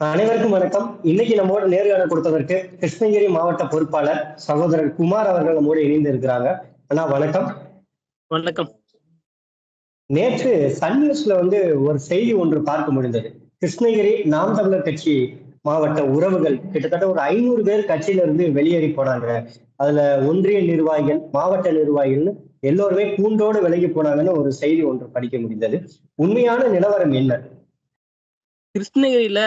அனைவருக்கும் வணக்கம். இன்னைக்கு நம்மோட நேர்காணல் கொடுத்ததற்கு கிருஷ்ணகிரி மாவட்ட பொறுப்பாளர் சகோதரர் குமார் அவர்கள் நம்மோடு இணைந்து இருக்கிறாங்க அண்ணா வணக்கம். வணக்கம். நேற்று சன் நியூஸ்ல வந்து ஒரு செய்தி ஒன்று பார்க்க முடிந்தது. கிருஷ்ணகிரி நாம் தமிழர் கட்சி மாவட்ட உறவுகள் கிட்டத்தட்ட ஒரு ஐநூறு பேர் கட்சியில இருந்து வெளியேறி போனாங்க. அதுல ஒன்றிய நிர்வாகிகள் மாவட்ட நிர்வாகிகள்னு எல்லோருமே கூண்டோடு விலகி போனாங்கன்னு ஒரு செய்தி ஒன்று படிக்க முடிந்தது. உண்மையான நிலவரம் என்ன? கிருஷ்ணகிரியில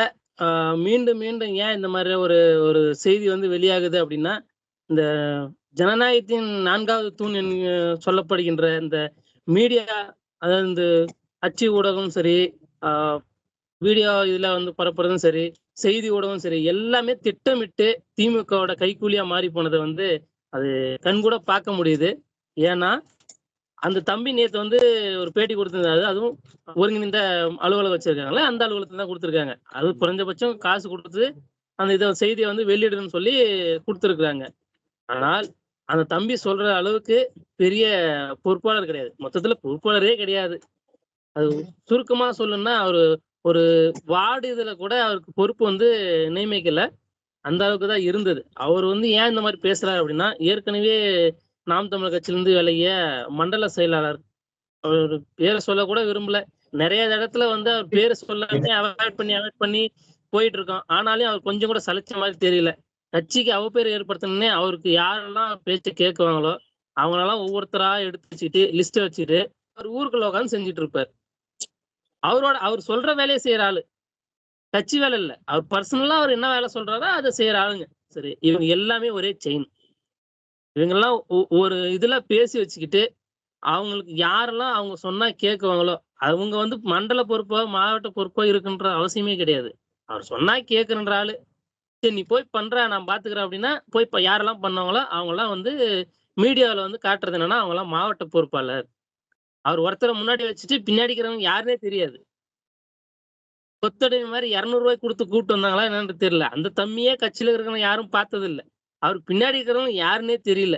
மீண்டும் மீண்டும் ஏன் இந்த மாதிரி ஒரு ஒரு செய்தி வந்து வெளியாகுது அப்படின்னா இந்த ஜனநாயகத்தின் நான்காவது தூண் என்று சொல்லப்படுகின்ற இந்த மீடியா அதாவது இந்த அச்சு ஊடகம் சரி ஆஹ், வீடியோ இதில் வந்து பரப்புறதும் சரி செய்தி ஊடகம் சரி எல்லாமே திட்டமிட்டு திமுகவோட கைக்கூலியா மாறி போனதை வந்து அது கண்கூட பார்க்க முடியுது. ஏன்னா அந்த தம்பி நேத்து வந்து ஒரு பேட்டி கொடுத்திருந்தாரு. அதுவும் ஒருங்கிணைந்த அலுவலகம் வச்சிருக்காங்களே அந்த அலுவலகத்துல தான் கொடுத்துருக்காங்க. அது குறைஞ்சபட்சம் காசு கொடுத்து அந்த இதை செய்தியை வந்து வெளியிடணும்னு சொல்லி கொடுத்துருக்குறாங்க. ஆனால் அந்த தம்பி சொல்ற அளவுக்கு பெரிய பொறுப்பாளர் கிடையாது. மொத்தத்துல பொறுப்பாளரே கிடையாது. அது சுருக்கமா சொல்லணும்னா அவரு ஒரு வார்டு இதுல கூட அவருக்கு பொறுப்பு வந்து நியமிக்கல. அந்த அளவுக்கு தான் இருந்தது. அவர் வந்து ஏன் இந்த மாதிரி பேசுறாரு அப்படின்னா ஏற்கனவே நாம் தமிழர் கட்சியிலிருந்து விலகிய மண்டல செயலாளர். அவர் பேரை சொல்ல கூட விரும்பல. நிறைய இடத்துல வந்து அவர் பேரை சொல்லாம அவாய்ட் பண்ணி அவாய்ட் பண்ணி போயிட்டு இருக்கோம். ஆனாலும் அவர் கொஞ்சம் கூட சலிச்ச மாதிரி தெரியல. கட்சிக்கு அவ பேர் ஏற்படுத்தணுன்னே அவருக்கு யாரெல்லாம் பேச்சை கேட்குவாங்களோ அவங்களெல்லாம் ஒவ்வொருத்தரா எடுத்து வச்சுட்டு லிஸ்ட் வச்சுட்டு அவர் ஊருக்குள்ள உட்காந்து செஞ்சுட்டு இருப்பார். அவரோட அவர் சொல்ற வேலையை செய்யற ஆளு. கட்சி வேலை இல்ல. அவர் பர்சனலா அவர் என்ன வேலை சொல்றாரோ அதை செய்யற ஆளுங்க. சரி இவங்க எல்லாமே ஒரே செயின் இவங்கெல்லாம் ஒ- ஒரு இதுல பேசி வச்சுக்கிட்டு அவங்களுக்கு யாரெல்லாம் அவங்க சொன்னா கேட்குவாங்களோ அவங்க வந்து மண்டல பொறுப்போ மாவட்ட பொறுப்போ இருக்குன்ற அவசியமே கிடையாது. அவர் சொன்னா கேட்குறன்ற ஆளு. சரி நீ போய் பண்ற நான் பாத்துக்கிறேன் அப்படின்னா போய் யாரெல்லாம் பண்ணவங்களோ அவங்கெல்லாம் வந்து மீடியாவில் வந்து காட்டுறது என்னன்னா அவங்களாம் மாவட்ட பொறுப்பாளர். அவர் ஒருத்தரை முன்னாடி வச்சுட்டு பின்னாடி இருக்கிறவங்க யாருனே தெரியாது. கொத்தடை மாதிரி இரநூறுவாய் கொடுத்து கூப்பிட்டு வந்தாங்களா என்னன்னு தெரியல. அந்த தம்மியே கட்சியில இருக்கிறவங்க யாரும் பார்த்ததில்லை. அவர் பின்னாடி இருக்கிறவங்க யாருன்னே தெரியல.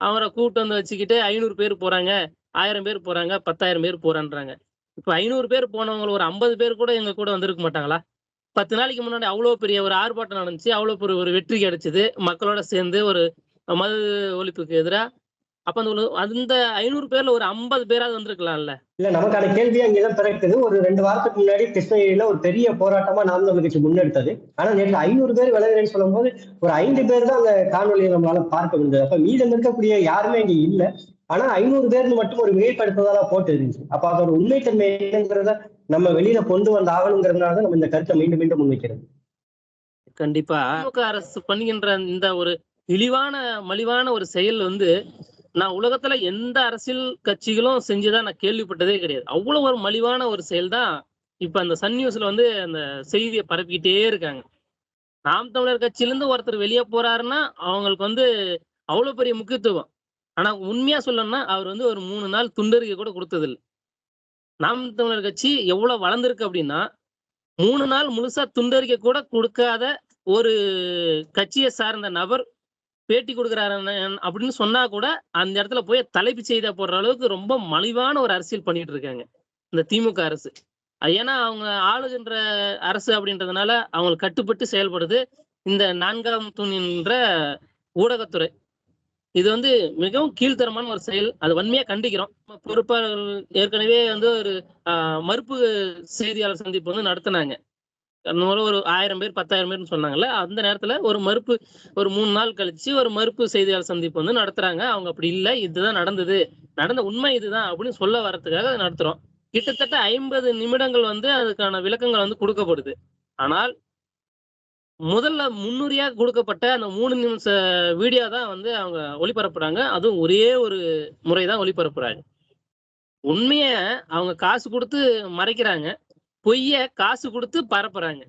அவரை கூப்பிட்டு வந்து வச்சுக்கிட்டு ஐநூறு பேர் போறாங்க ஆயிரம் பேர் போறாங்க பத்தாயிரம் பேர் போறான்றாங்க. இப்போ ஐநூறு பேர் போனவங்க ஒரு ஐம்பது பேர் கூட எங்க கூட வந்திருக்க மாட்டாங்களா? பத்து நாளைக்கு முன்னாடி அவ்வளோ பெரிய ஒரு ஆர்ப்பாட்டம் நடந்துச்சு அவ்வளோ பெரிய ஒரு வெற்றி கிடைச்சது. மக்களோட சேர்ந்து ஒரு மது ஒழிப்புக்கு எதிராக அப்ப அந்த அந்த ஐநூறு பேர்ல ஒரு ஐம்பது பேராவது வந்திருக்கலாம்ல. இல்ல நமக்கான கேள்வி அங்கேதான் பிறக்குது. ஒரு ரெண்டு வாரத்துக்கு முன்னாடி கிருஷ்ணகிரியில ஒரு பெரிய போராட்டமா நாம் தமிழ் முன்னெடுத்தது. ஆனா நேற்று ஐநூறு பேர் விளையாடுறேன்னு சொல்லும்போது ஒரு ஐந்து பேர் தான் அந்த காணொலியை நம்மளால பார்க்க முடிஞ்சது. அப்ப மீதம் இருக்கக்கூடிய யாருமே இங்க இல்ல. ஆனா ஐநூறு பேர்னு மட்டும் ஒரு மிகைப்படுத்துதலா போட்டு இருந்துச்சு. அப்ப அதோட உண்மைத்தன்மை என்னங்கிறத நம்ம வெளியில கொண்டு வந்து ஆகணுங்கிறதுனால தான் நம்ம இந்த கருத்தை மீண்டும் மீண்டும் முன்வைக்கிறது. கண்டிப்பா. அரசு பண்ணுகின்ற இந்த ஒரு இழிவான மலிவான ஒரு செயல் வந்து நான் உலகத்துல எந்த அரசியல் கட்சிகளும் செஞ்சுதான் நான் கேள்விப்பட்டதே கிடையாது. அவ்வளவு ஒரு மலிவான ஒரு செயல் தான் இப்ப அந்த சன் நியூஸ்ல வந்து அந்த செய்தியை பரப்பிக்கிட்டே இருக்காங்க. நாம் தமிழர் கட்சியில இருந்து ஒருத்தர் வெளியே போறாருன்னா அவங்களுக்கு வந்து அவ்வளவு பெரிய முக்கியத்துவம். ஆனா உண்மையா சொல்லணும்னா அவர் வந்து ஒரு மூணு நாள் துண்டறிக்கை கூட கொடுத்ததில்லை. நாம் தமிழர் கட்சி எவ்வளவு வளர்ந்துருக்கு அப்படின்னா மூணு நாள் முழுசா துண்டறிக்கை கூட கொடுக்காத ஒரு கட்சியை சார்ந்த நபர் பேட்டி கொடுக்குறாரு அப்படின்னு சொன்னா கூட அந்த இடத்துல போய் தலைப்பு செய்தியா போடுற அளவுக்கு ரொம்ப மலிவான ஒரு அரசியல் பண்ணிட்டு இருக்காங்க. இந்த திமுக அரசு. ஏன்னா அவங்க ஆளுகின்ற அரசு அப்படின்றதுனால அவங்களுக்கு கட்டுப்பட்டு செயல்படுது. இந்த நான்காம் தூண் என்ற ஊடகத்துறை. இது வந்து மிகவும் கீழ்த்தரமான ஒரு செயல். அது வன்மையா கண்டிக்கிறோம். பொறுப்பாளர்கள் ஏற்கனவே வந்து ஒரு மறுப்பு செய்தியாளர் சந்திப்பு வந்து நடத்தினாங்க. ஒரு ஒரு ஆயிரம் பேர் பத்தாயிரம் பேர்னு சொன்னாங்கல்ல அந்த நேரத்துல ஒரு மறுப்பு ஒரு மூணு நாள் கழிச்சு ஒரு மறுப்பு செய்தியாளர் சந்திப்பு வந்து நடத்துறாங்க. அவங்க அப்படி இல்லை இதுதான் நடந்தது. நடந்த உண்மை இதுதான் அப்படின்னு சொல்ல வர்றதுக்காக நடத்துறோம். கிட்டத்தட்ட ஐம்பது நிமிடங்கள் வந்து அதுக்கான விளக்கங்கள் வந்து கொடுக்கப்படுது. ஆனால் முதல்ல முன்னுரியா கொடுக்கப்பட்ட அந்த மூணு நிமிஷ வீடியோ தான் வந்து அவங்க ஒளிபரப்புறாங்க. அதுவும் ஒரே ஒரு முறை தான் ஒளிபரப்புறாங்க. உண்மைய அவங்க காசு கொடுத்து மறைக்கிறாங்க. பொய்ய காசு கொடுத்து பரப்புறாங்க.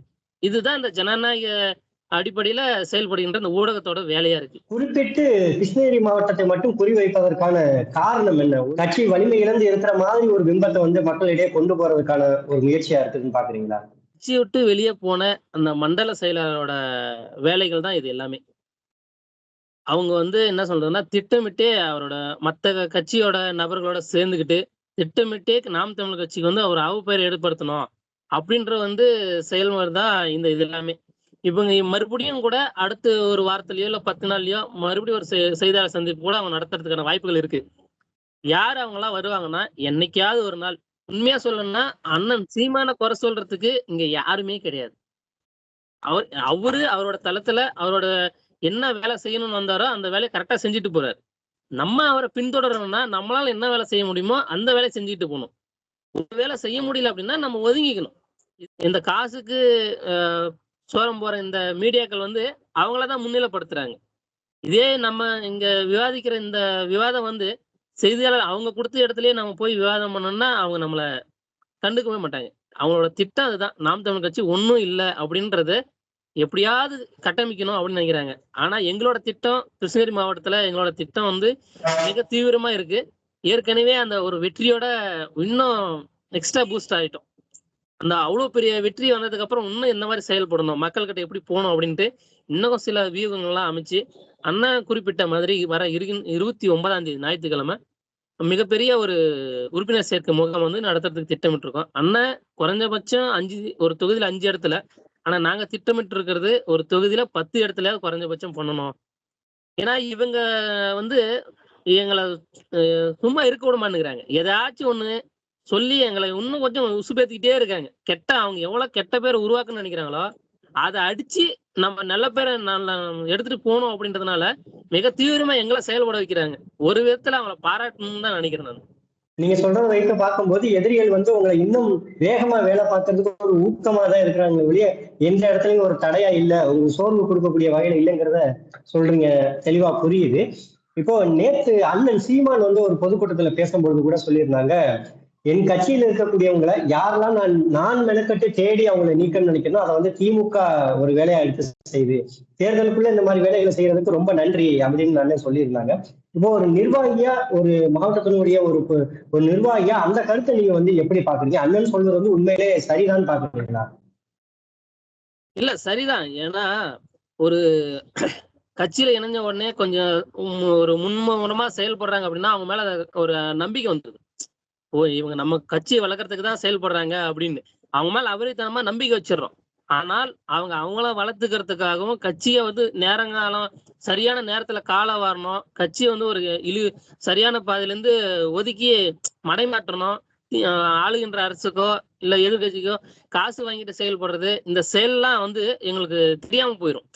இதுதான் இந்த ஜனநாயக அடிப்படையில செயல்படுகின்ற இந்த ஊடகத்தோட வேலையா இருக்கு. குறிப்பிட்டு கிருஷ்ணகிரி மாவட்டத்தை மட்டும் குறிவைப்பதற்கான காரணம் என்ன? கட்சி வலிமை இழந்து இருக்கிற மாதிரி ஒரு பிம்பத்தை வந்து மக்களிடையே கொண்டு போறதுக்கான ஒரு முயற்சியா இருக்குதுன்னு பாக்குறீங்களா? கட்சி விட்டு வெளியே போன அந்த மண்டல செயலாளரோட வேலைகள் தான் இது எல்லாமே. அவங்க வந்து என்ன சொல்றதுன்னா திட்டமிட்டே அவரோட மத்த கட்சியோட நபர்களோட சேர்ந்துக்கிட்டு திட்டமிட்டே நாம் தமிழ் கட்சிக்கு வந்து அவர் அவ பெயர் ஏற்படுத்தணும். அப்படின்ற வந்து செயல்முறை தான் இந்த இது எல்லாமே. இவங்க மறுபடியும் கூட அடுத்து ஒரு வாரத்திலயோ இல்லை பத்து நாள்லயோ மறுபடியும் ஒரு செ- செய்தியாளர் சந்திப்பு கூட அவங்க நடத்துறதுக்கான வாய்ப்புகள் இருக்கு. யார் அவங்கெல்லாம் வருவாங்கன்னா என்னைக்காவது ஒரு நாள். உண்மையா சொல்லணும்னா அண்ணன் சீமான குறை சொல்றதுக்கு இங்க யாருமே கிடையாது. அவர் அவரு அவரோட தளத்துல அவரோட என்ன வேலை செய்யணும்னு வந்தாரோ அந்த வேலையை கரெக்டா செஞ்சுட்டு போறாரு. நம்ம அவரை பின்தொடரணும்னா நம்மளால என்ன வேலை செய்ய முடியுமோ அந்த வேலையை செஞ்சுட்டு போகணும். ஒரு வேலை செய்ய முடியல அப்படின்னா நம்ம ஒதுங்கிக்கணும். இந்த காசுக்கு சோரம் போற இந்த மீடியாக்கள் வந்து அவங்கள தான் முன்னிலைப்படுத்துறாங்க. இதே நம்ம இங்க விவாதிக்கிற இந்த விவாதம் வந்து செய்தியாளர் அவங்க கொடுத்த இடத்துலயே நம்ம போய் விவாதம் பண்ணோம்னா அவங்க நம்மளை கண்டுக்கவே மாட்டாங்க. அவங்களோட திட்டம் அதுதான். நாம் தமிழ் கட்சி ஒன்றும் இல்லை அப்படின்றது எப்படியாவது கட்டமைக்கணும் அப்படின்னு நினைக்கிறாங்க. ஆனா எங்களோட திட்டம் கிருஷ்ணகிரி மாவட்டத்துல எங்களோட திட்டம் வந்து மிக தீவிரமா இருக்கு. ஏற்கனவே அந்த ஒரு வெற்றியோட இன்னும் எக்ஸ்ட்ரா பூஸ்ட் ஆயிட்டோம். அந்த அவ்வளோ பெரிய வெற்றி வந்ததுக்கு அப்புறம் இன்னும் எந்த மாதிரி செயல்படணும். மக்கள்கிட்ட எப்படி போகணும் அப்படின்ட்டு இன்னும் சில வியூகங்கள்லாம் அமைச்சு அண்ணன் குறிப்பிட்ட மாதிரி வர இரு- இருபத்தி ஒன்பதாம் தேதி ஞாயிற்றுக்கிழமை மிகப்பெரிய ஒரு உறுப்பினர் சேர்க்கை முகாம் வந்து நடத்துறதுக்கு திட்டமிட்டிருக்கோம். அண்ணன் குறைஞ்சபட்சம் அஞ்சு ஒரு தொகுதியில அஞ்சு இடத்துல ஆனா நாங்க திட்டமிட்டு இருக்கிறது ஒரு தொகுதியில பத்து இடத்துல குறைஞ்சபட்சம் பண்ணணும். ஏன்னா இவங்க வந்து எங்களை சும்மா இருக்க விட மாட்டேங்கிறாங்க. ஏதாச்சும் ஒண்ணு சொல்லி எங்களை இன்னும் கொஞ்சம் உசுபேத்திக்கிட்டே இருக்காங்க. கெட்ட அவங்க எவ்வளவு கெட்ட பேரை உருவாக்குன்னு நினைக்கிறாங்களோ அதை அடிச்சு நம்ம நல்ல பேரை நல்ல எடுத்துட்டு போகணும் அப்படின்றதுனால மிக தீவிரமா எங்களை செயல்பட வைக்கிறாங்க. ஒரு விதத்துல அவங்கள பாராட்டணும்னு தான் நினைக்கிறேன் நான். நீங்க சொல்ற வைத்து பார்க்கும்போது எதிரிகள் வந்து உங்களை இன்னும் வேகமா வேலை பார்க்கறதுக்கு ஒரு ஊக்கமா தான் இருக்கிறாங்க வெளிய எந்த இடத்துலயும் ஒரு தடையா இல்ல உங்களுக்கு சோர்வு கொடுக்கக்கூடிய வகையில இல்லைங்கிறத சொல்றீங்க. தெளிவா புரியுது. இப்போ நேத்து அண்ணன் சீமான் வந்து ஒரு பொதுக்கூட்டத்துல பேசும்பொழுது கூட சொல்லியிருந்தாங்க என் கட்சியில் இருக்கக்கூடியவங்களை யாரெல்லாம் நான் நான் மெனக்கட்டு தேடி அவங்களை நீக்கணும்னு நினைக்கணும் அதை வந்து திமுக ஒரு வேலையா எடுத்து செய்யுது தேர்தலுக்குள்ள இந்த மாதிரி வேலைகளை செய்யறதுக்கு ரொம்ப நன்றி அப்படின்னு நானே சொல்லியிருந்தாங்க. இப்போ ஒரு நிர்வாகியா ஒரு மாவட்டத்தினுடைய ஒரு ஒரு நிர்வாகியா அந்த கருத்தை நீங்க வந்து எப்படி பாக்குறீங்க அண்ணன் சொல்றது வந்து உண்மையிலே சரிதான் பாக்குறீங்களா இல்ல சரிதான். ஏன்னா ஒரு கட்சியில இணைஞ்ச உடனே கொஞ்சம் ஒரு முன்முறமா செயல்படுறாங்க அப்படின்னா அவங்க மேல ஒரு நம்பிக்கை வந்தது. ஓ இவங்க நம்ம கட்சியை வளர்க்கறதுக்கு தான் செயல்படுறாங்க அப்படின்னு. அவங்க மேல அபரித்தனமா நம்பிக்கை வச்சிடுறோம். ஆனால் அவங்க அவங்கள வளர்த்துக்கிறதுக்காகவும் கட்சியை வந்து நேரங்காலம் சரியான நேரத்துல காலம் வரணும் கட்சியை வந்து ஒரு இழு சரியான பாதையிலேருந்து ஒதுக்கி மடைமாற்றணும் ஆளுகின்ற அரசுக்கோ இல்ல எதிர்கட்சிக்கோ காசு வாங்கிட்டு செயல்படுறது இந்த செயல்லாம் வந்து எங்களுக்கு தெரியாம போயிடும்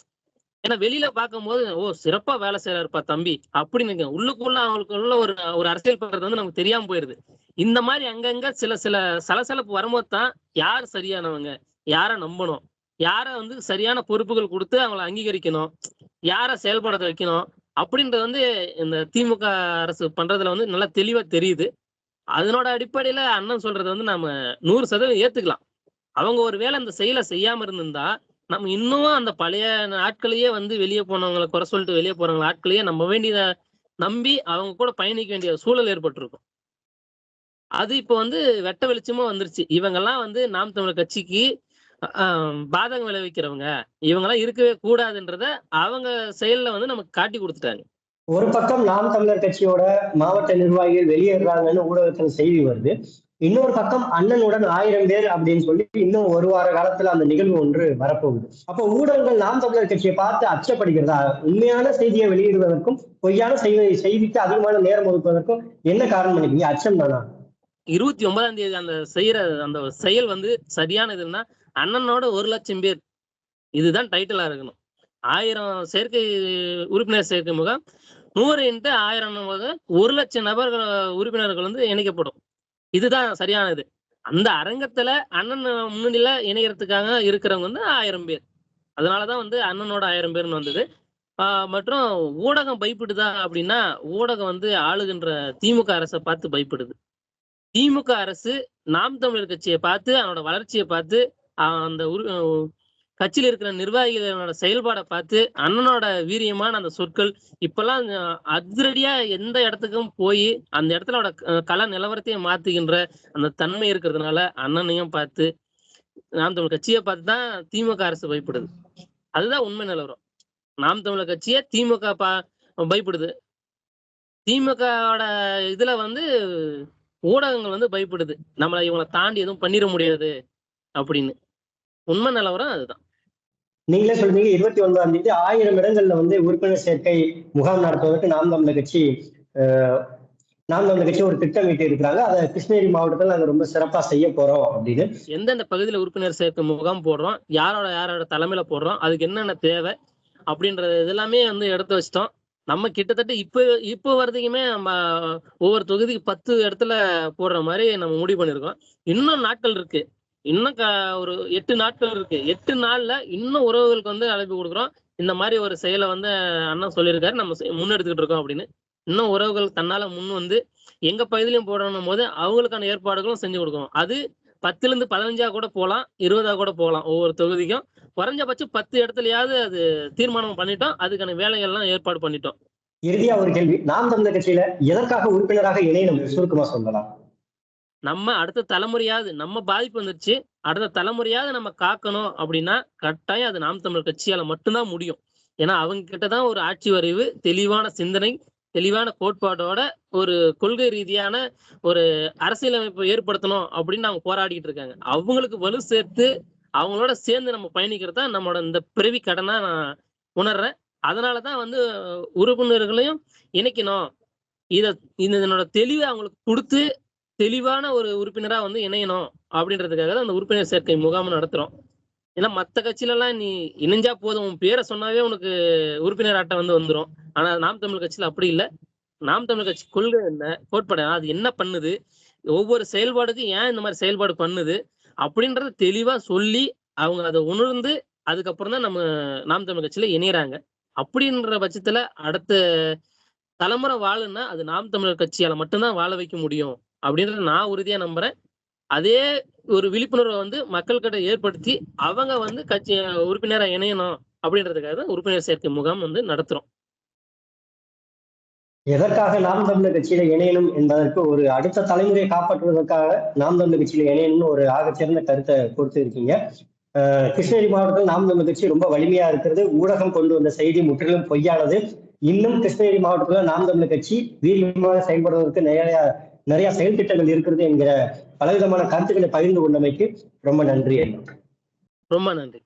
ஏன்னா வெளியில பார்க்கும்போது ஓ சிறப்பா வேலை செய்யறாருப்பா தம்பி. அப்படின்னு உள்ளுக்குள்ள அவங்களுக்குள்ள ஒரு ஒரு அரசியல் பண்றது வந்து நமக்கு தெரியாம போயிருது. இந்த மாதிரி அங்கங்க சில சில சலசலப்பு வரும்போது தான் யார் சரியானவங்க? யாரை நம்பணும்? யாரை வந்து சரியான பொறுப்புகள் கொடுத்து அவங்கள அங்கீகரிக்கணும்? யாரை செயல்பட வைக்கணும்? அப்படின்றது வந்து இந்த திமுக அரசு பண்றதுல வந்து நல்லா தெளிவா தெரியுது. அதனோட அடிப்படையில அண்ணன் சொல்றது வந்து நம்ம நூறு சதவீதம் ஏத்துக்கலாம். அவங்க ஒருவேளை அந்த செயலை செய்யாம இருந்திருந்தா நம்ம இன்னும் அந்த பழைய ஆட்களையே வந்து வெளியே போனவங்களை குறை சொல்லிட்டு வெளியே போறவங்க ஆட்களையே நம்ப வேண்டியத நம்பி அவங்க கூட பயணிக்க வேண்டிய சூழல் ஏற்பட்டிருக்கும். அது இப்போ வந்து வெட்ட வெளிச்சமா வந்துருச்சு. இவங்கெல்லாம் வந்து நாம் தமிழர் கட்சிக்கு ஆஹ், பாதகம் விளைவிக்கிறவங்க. இவங்கெல்லாம் இருக்கவே கூடாதுன்றத அவங்க செயல்ல வந்து நமக்கு காட்டி கொடுத்துட்டாங்க. ஒரு பக்கம் நாம் தமிழர் கட்சியோட மாவட்ட நிர்வாகிகள் வெளியேறாங்கன்னு ஊடகத்துல செய்தி வருது. இன்னொரு பக்கம் அண்ணனுடன் ஆயிரம் பேர் அப்படின்னு சொல்லி இன்னும் ஒரு வார காலத்துல அந்த நிகழ்வு ஒன்று வரப்போகுது. அப்போ ஊடகங்கள் நாம் தமிழர் கட்சியை பார்த்து அச்சப்படுகிறதா? உண்மையான செய்தியை வெளியிடுவதற்கும் பொய்யான செய்தி செய்திக்கு அதிகமான நேரம் ஒதுக்குவதற்கும் என்ன காரணம் நினைக்கிறீங்க அச்சம் தானா? இருபத்தி ஒன்பதாம் தேதி அந்த செய்யற அந்த செயல் வந்து சரியானதுன்னா அண்ணனோட ஒரு லட்சம் பேர். இதுதான் டைட்டிலா இருக்கணும். ஆயிரம் சேர்க்கை உறுப்பினர் சேர்க்கை முகம் நூறு இன்ட்டு ஆயிரம் முகம் ஒரு லட்சம் நபர்கள் உறுப்பினர்கள் வந்து இணைக்கப்படும். இதுதான் சரியானது. அந்த அரங்கத்துல அண்ணன் முன்னணியில இணையறதுக்காக இருக்கிறவங்க வந்து ஆயிரம் பேர். அதனாலதான் வந்து அண்ணனோட ஆயிரம் பேர்னு வந்தது. ஆஹ் மற்றும் ஊடகம் பயப்படுதா அப்படின்னா ஊடகம் வந்து ஆளுகின்ற திமுக அரசை பார்த்து பயப்படுது. திமுக அரசு நாம் தமிழர் கட்சியை பார்த்து அவனோட வளர்ச்சியை பார்த்து அந்த உரு கட்சியில இருக்கிற நிர்வாகிகளோட செயல்பாடை பார்த்து அண்ணனோட வீரியமான அந்த சொற்கள் இப்பெல்லாம் அதிரடியா எந்த இடத்துக்கும் போய் அந்த இடத்துல கல நிலவரத்தையும் மாத்துகின்ற அந்த தன்மை இருக்கிறதுனால அண்ணனையும் பார்த்து நாம் தமிழ் கட்சியை பார்த்து தான் திமுக அரசு பயப்படுது. அதுதான் உண்மை நிலவரம். நாம் தமிழர் கட்சியை திமுக பா பயப்படுது. திமுகவோட இதுல வந்து ஊடகங்கள் வந்து பயப்படுது. நம்மளை இவங்களை தாண்டி எதுவும் பண்ணிட முடியாது அப்படின்னு. உண்மை நிலவரம் அதுதான். நீங்களே சொல்றீங்க இருபத்தி ஒன்பதாம் தேதி ஆயிரம் இடங்கள்ல வந்து உறுப்பினர் சேர்க்கை முகாம் நடத்துவதற்கு நாம் தமிழர் கட்சி நாம் தமிழர் கட்சி ஒரு திட்டமிட்டு இருக்கிறாங்க. அதை கிருஷ்ணகிரி மாவட்டத்தில் நாங்கள் ரொம்ப சிறப்பா செய்ய போறோம் அப்படின்னு. எந்தெந்த பகுதியில உறுப்பினர் சேர்க்கை முகாம் போடுறோம் யாரோட யாரோட தலைமையில போடுறோம் அதுக்கு என்னென்ன தேவை அப்படின்றது இதெல்லாமே வந்து எடுத்து வச்சிட்டோம். நம்ம கிட்டத்தட்ட இப்போ இப்போ வர்றதுக்குமே நம்ம ஒவ்வொரு தொகுதிக்கு பத்து இடத்துல போடுற மாதிரி நம்ம முடிவு பண்ணியிருக்கோம். இன்னும் நாட்கள் இருக்கு. இன்னும் ஒரு எட்டு நாட்கள் இருக்கு. எட்டு நாள்ல இன்னும் உறவுகளுக்கு வந்து அழைப்பு கொடுக்குறோம். இந்த மாதிரி ஒரு செயலை வந்து அண்ணன் சொல்லியிருக்காரு. நம்ம முன்னெடுத்துக்கிட்டு இருக்கோம் அப்படின்னு. இன்னும் உறவுகள் தன்னால முன் வந்து எங்க பகுதியிலையும் போடணும் போது அவங்களுக்கான ஏற்பாடுகளும் செஞ்சு கொடுக்கணும். அது பத்துல இருந்து பதினஞ்சா கூட போகலாம் இருபதா கூட போகலாம். ஒவ்வொரு தொகுதிக்கும். குறைஞ்சபட்சம் பத்து இடத்துலயாவது அது தீர்மானம் பண்ணிட்டோம். அதுக்கான வேலைகள்லாம் ஏற்பாடு பண்ணிட்டோம். இறுதியா ஒரு கேள்வி. நாம் தமிழர் கட்சியில எதற்காக உறுப்பினராக இணையணும் சுருக்கமா சொல்லலாம். நம்ம அடுத்த தலைமுறையாவது நம்ம பாதிப்பு வந்துருச்சு அடுத்த தலைமுறையாவது நம்ம காக்கணும் அப்படின்னா கட்டாயம் அது நாம் தமிழர் கட்சியால மட்டும்தான் முடியும். ஏன்னா அவங்க கிட்டதான் ஒரு ஆட்சி வரைவு தெளிவான சிந்தனை தெளிவான கோட்பாட்டோட ஒரு கொள்கை ரீதியான ஒரு அரசியலமைப்பு ஏற்படுத்தணும் அப்படின்னு அவங்க போராடிட்டு இருக்காங்க. அவங்களுக்கு வலு சேர்த்து அவங்களோட சேர்ந்து நம்ம பயணிக்கிறது தான் நம்மளோட இந்த பிறவி கடனா நான் உணர்றேன். அதனாலதான் வந்து உறுப்பினர்களையும் இணைக்கணும். இத இதனோட தெளிவை அவங்களுக்கு கொடுத்து தெளிவான ஒரு உறுப்பினரா வந்து இணையணும் அப்படின்றதுக்காக தான் அந்த உறுப்பினர் சேர்க்கை முகாம் நடத்துறோம். ஏன்னா மத்த கட்சியிலலாம் நீ இணைஞ்சா போதும். உன் பேரை சொன்னாவே உனக்கு உறுப்பினர் அட்டை வந்து வந்துடும் ஆனா நாம் தமிழ் கட்சியில அப்படி இல்லை. நாம் தமிழ் கட்சி கொள்கை என்ன கோட்பாடு அது என்ன பண்ணுது ஒவ்வொரு செயல்பாடுக்கும் ஏன் இந்த மாதிரி செயல்பாடு பண்ணுது அப்படின்றத தெளிவா சொல்லி அவங்க அதை உணர்ந்து அதுக்கப்புறம் தான் நம்ம நாம் தமிழ் கட்சியில இணையறாங்க. அப்படின்ற பட்சத்துல அடுத்த தலைமுறை வாழுன்னா அது நாம் தமிழர் கட்சியால மட்டும்தான் வாழ வைக்க முடியும். அப்படின்றத நான் உறுதியா நம்புறேன். அதே ஒரு விழிப்புணர்வை வந்து மக்கள்கிட்ட ஏற்படுத்தி அவங்க வந்து கட்சி உறுப்பினரா இணையணும் அப்படின்றதுக்காக தான் உறுப்பினர் சேர்க்கை முகாம் வந்து நடத்துறோம். எதற்காக நாம் தமிழர் கட்சியில இணையணும் என்பதற்கு ஒரு அடுத்த தலைமுறையை காப்பாற்றுவதற்காக நாம் தமிழர் கட்சியில இணையணும்னு ஒரு ஆகச்சிறந்த கருத்தை கொடுத்து இருக்கீங்க கிருஷ்ணகிரி மாவட்டத்தில் நாம் தமிழர் கட்சி ரொம்ப வலிமையா இருக்கிறது. ஊடகம் கொண்டு வந்த செய்தி முற்றிலும் பொய்யானது. இன்னும் கிருஷ்ணகிரி மாவட்டத்தில் நாம் தமிழர் கட்சி வீரியமாக செயல்படுவதற்கு நிறைய நிறைய செயல் திட்டங்கள் இருக்கிறது என்கிற பலவிதமான கருத்துக்களை பகிர்ந்து கொண்டமைக்கு ரொம்ப நன்றி ரொம்ப நன்றி.